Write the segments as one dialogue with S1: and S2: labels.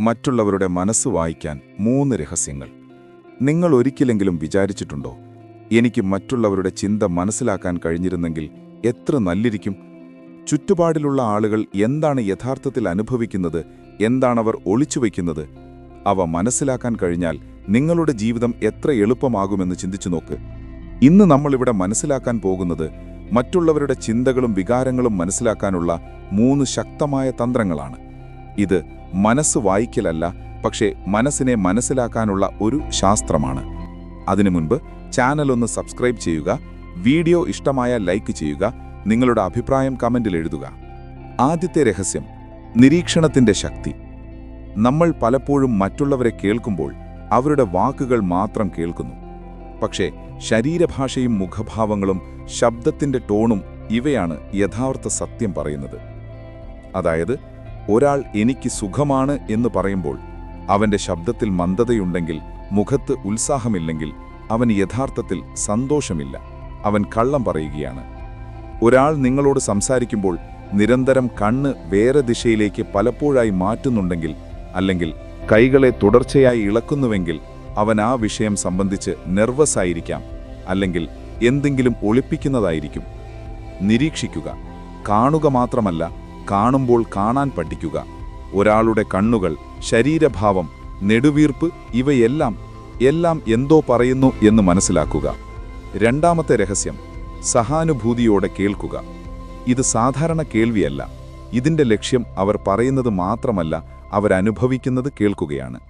S1: മറ്റുള്ളവരുടെ മനസ്സ് വായിക്കാൻ മൂന്ന് രഹസ്യങ്ങൾ. നിങ്ങൾ ഒരിക്കലെങ്കിലും വിചാരിച്ചിട്ടുണ്ടോ? എനിക്ക് മറ്റുള്ളവരുടെ ചിന്ത മനസ്സിലാക്കാൻ കഴിഞ്ഞിരുന്നെങ്കിൽ എത്ര നല്ലിരിക്കും? ചുറ്റുപാടിലുള്ള ആളുകൾ എന്താണ് യഥാർത്ഥത്തിൽ അനുഭവിക്കുന്നത്? എന്താണവർ ഒളിച്ചുവെക്കുന്നത് അവ മനസ്സിലാക്കാൻ കഴിഞ്ഞാൽ നിങ്ങളുടെ ജീവിതം എത്ര എളുപ്പമാകുമെന്ന് ചിന്തിച്ചു നോക്ക്. ഇന്ന് നമ്മളിവിടെ മനസ്സിലാക്കാൻ പോകുന്നത് മറ്റുള്ളവരുടെ ചിന്തകളും വികാരങ്ങളും മനസ്സിലാക്കാനുള്ള മൂന്ന് ശക്തമായ തന്ത്രങ്ങളാണ്. ഇത് മനസ്സ് വായിക്കലല്ല പക്ഷേ മനസ്സിനെ മനസ്സിലാക്കാനുള്ള ഒരു ശാസ്ത്രമാണ്. അതിനു മുൻപ് ചാനൽ ഒന്ന് സബ്സ്ക്രൈബ് ചെയ്യുക വീഡിയോ ഇഷ്ടമായ ലൈക്ക് ചെയ്യുക നിങ്ങളുടെ അഭിപ്രായം കമന്റിൽ എഴുതുക. ആദ്യത്തെ രഹസ്യം നിരീക്ഷണത്തിന്റെ ശക്തി. നമ്മൾ പലപ്പോഴും മറ്റുള്ളവരെ കേൾക്കുമ്പോൾ അവരുടെ വാക്കുകൾ മാത്രം കേൾക്കുന്നു. പക്ഷേ ശരീരഭാഷയും മുഖഭാവങ്ങളും ശബ്ദത്തിന്റെ ടോണും ഇവയാണ് യഥാർത്ഥ സത്യം പറയുന്നത്. അതായത് ഒരാൾ എനിക്ക് സുഖമാണ് എന്ന് പറയുമ്പോൾ അവന്റെ ശബ്ദത്തിൽ മന്ദതയുണ്ടെങ്കിൽ മുഖത്ത് ഉത്സാഹമില്ലെങ്കിൽ അവൻ യഥാർത്ഥത്തിൽ സന്തോഷമില്ല. അവൻ കള്ളം പറയുകയാണ്. ഒരാൾ നിങ്ങളോട് സംസാരിക്കുമ്പോൾ നിരന്തരം കണ്ണ് വേറെ ദിശയിലേക്ക് പലപ്പോഴായി മാറ്റുന്നുണ്ടെങ്കിൽ അല്ലെങ്കിൽ കൈകളെ തുടർച്ചയായി ഇളക്കുന്നുവെങ്കിൽ അവൻ ആ വിഷയം സംബന്ധിച്ച് നെർവസ് ആയിരിക്കാം അല്ലെങ്കിൽ എന്തെങ്കിലും ഒളിപ്പിക്കുന്നതായിരിക്കും. നിരീക്ഷിക്കുക. കാണുക മാത്രമല്ല കാണുമ്പോൾ കാണാൻ പഠിക്കുക. ഒരാളുടെ കണ്ണുകൾ ശരീരഭാവം നെടുവീർപ്പ് ഇവയെല്ലാം എല്ലാം എന്തോ പറയുന്നു എന്ന് മനസ്സിലാക്കുക. രണ്ടാമത്തെ രഹസ്യം സഹാനുഭൂതിയോടെ കേൾക്കുക. ഇത് സാധാരണ കേൾവിയല്ല. ഇതിന്റെ ലക്ഷ്യം അവർ പറയുന്നത് മാത്രമല്ല അവരനുഭവിക്കുന്നത് കേൾക്കുകയാണ്.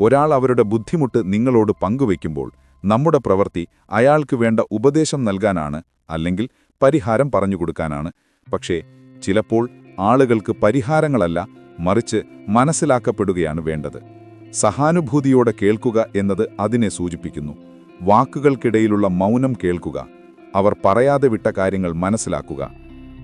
S1: ഒരാൾ അവരുടെ ബുദ്ധിമുട്ട് നിങ്ങളോട് പങ്കുവെക്കുമ്പോൾ നമ്മുടെ പ്രവൃത്തി അയാൾക്ക് വേണ്ട ഉപദേശം നൽകാനാണ് അല്ലെങ്കിൽ പരിഹാരം പറഞ്ഞുകൊടുക്കാനാണ് പക്ഷേ ചിലപ്പോൾ ആളുകൾക്ക് പരിഹാരങ്ങളല്ല മറിച്ച് മനസ്സിലാക്കപ്പെടുകയാണ് വേണ്ടത്. സഹാനുഭൂതിയോടെ കേൾക്കുക എന്നത് അതിനെ സൂചിപ്പിക്കുന്നു. വാക്കുകൾക്കിടയിലുള്ള മൗനം കേൾക്കുക. അവർ പറയാതെ വിട്ട കാര്യങ്ങൾ മനസ്സിലാക്കുക.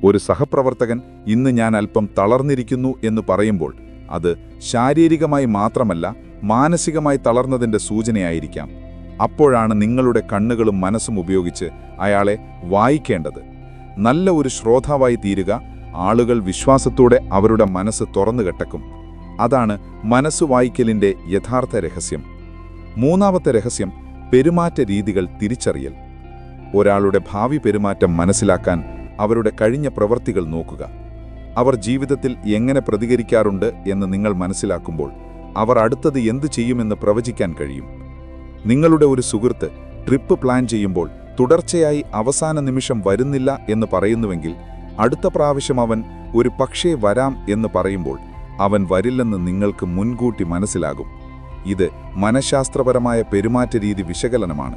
S1: ഒരു സഹപ്രവർത്തകൻ ഇന്ന് ഞാൻ അല്പം തളർന്നിരിക്കുന്നു എന്ന് പറയുമ്പോൾ അത് ശാരീരികമായി മാത്രമല്ല മാനസികമായി തളർന്നതിന്റെ സൂചനയായിരിക്കാം. അപ്പോഴാണ് നിങ്ങളുടെ കണ്ണുകളും മനസ്സും ഉപയോഗിച്ച് അയാളെ വായിക്കേണ്ടത്. നല്ല ഒരു ശ്രോതാവായി തീരുക ആളുകൾ വിശ്വാസത്തോടെ അവരുടെ മനസ്സ് തുറന്നു കെട്ടക്കും. അതാണ് മനസ്സ് വായിക്കലിന്റെ യഥാർത്ഥ രഹസ്യം. മൂന്നാമത്തെ രഹസ്യം പെരുമാറ്റ രീതികൾ തിരിച്ചറിയൽ. ഒരാളുടെ ഭാവി പെരുമാറ്റം മനസ്സിലാക്കാൻ അവരുടെ കഴിഞ്ഞ പ്രവൃത്തികൾ നോക്കുക. അവർ ജീവിതത്തിൽ എങ്ങനെ പ്രതികരിക്കാറുണ്ട് എന്ന് നിങ്ങൾ മനസ്സിലാക്കുമ്പോൾ അവർ അടുത്തത് എന്തു ചെയ്യുമെന്ന് പ്രവചിക്കാൻ കഴിയും. നിങ്ങളുടെ ഒരു സുഹൃത്ത് ട്രിപ്പ് പ്ലാൻ ചെയ്യുമ്പോൾ തുടർച്ചയായി അവസാന നിമിഷം വരുന്നില്ല എന്ന് പറയുന്നുവെങ്കിൽ അടുത്ത പ്രാവശ്യം അവൻ ഒരു പക്ഷേ വരാം എന്ന് പറയുമ്പോൾ അവൻ വരില്ലെന്ന് നിങ്ങൾക്ക് മുൻകൂട്ടി മനസ്സിലാകും. ഇത് മനഃശാസ്ത്രപരമായ പെരുമാറ്റ രീതി വിശകലനമാണ്.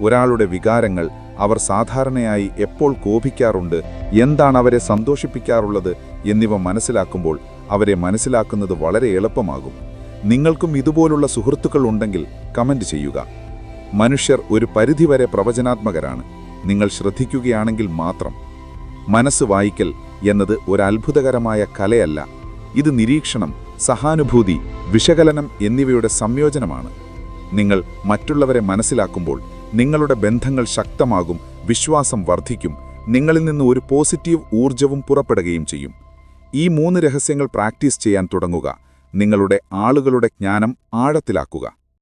S1: ഒരാളുടെ വികാരങ്ങൾ അവർ സാധാരണയായി എപ്പോൾ കോപിക്കാറുണ്ട് എന്താണ് അവരെ സന്തോഷിപ്പിക്കാറുള്ളത് എന്നിവ മനസ്സിലാക്കുമ്പോൾ അവരെ മനസ്സിലാക്കുന്നത് വളരെ എളുപ്പമാകും. നിങ്ങൾക്കും ഇതുപോലുള്ള സുഹൃത്തുക്കൾ ഉണ്ടെങ്കിൽ കമന്റ് ചെയ്യുക. മനുഷ്യർ ഒരു പരിധിവരെ പ്രവചനാത്മകരാണ്. നിങ്ങൾ ശ്രദ്ധിക്കുകയാണെങ്കിൽ മാത്രം. മനസ്സ് വായിക്കൽ എന്നത് ഒരു അത്ഭുതകരമായ കലയല്ല. ഇത് നിരീക്ഷണം സഹാനുഭൂതി വിശകലനം എന്നിവയുടെ സംയോജനമാണ്. നിങ്ങൾ മറ്റുള്ളവരെ മനസ്സിലാക്കുമ്പോൾ നിങ്ങളുടെ ബന്ധങ്ങൾ ശക്തമാകും വിശ്വാസം വർദ്ധിക്കും നിങ്ങളിൽ നിന്ന് ഒരു പോസിറ്റീവ് ഊർജവും പുറപ്പെടുകയും ചെയ്യും. ഈ മൂന്ന് രഹസ്യങ്ങൾ പ്രാക്ടീസ് ചെയ്യാൻ തുടങ്ങുക. നിങ്ങളുടെ ആളുകളുടെ ജ്ഞാനം ആഴത്തിലാക്കുക.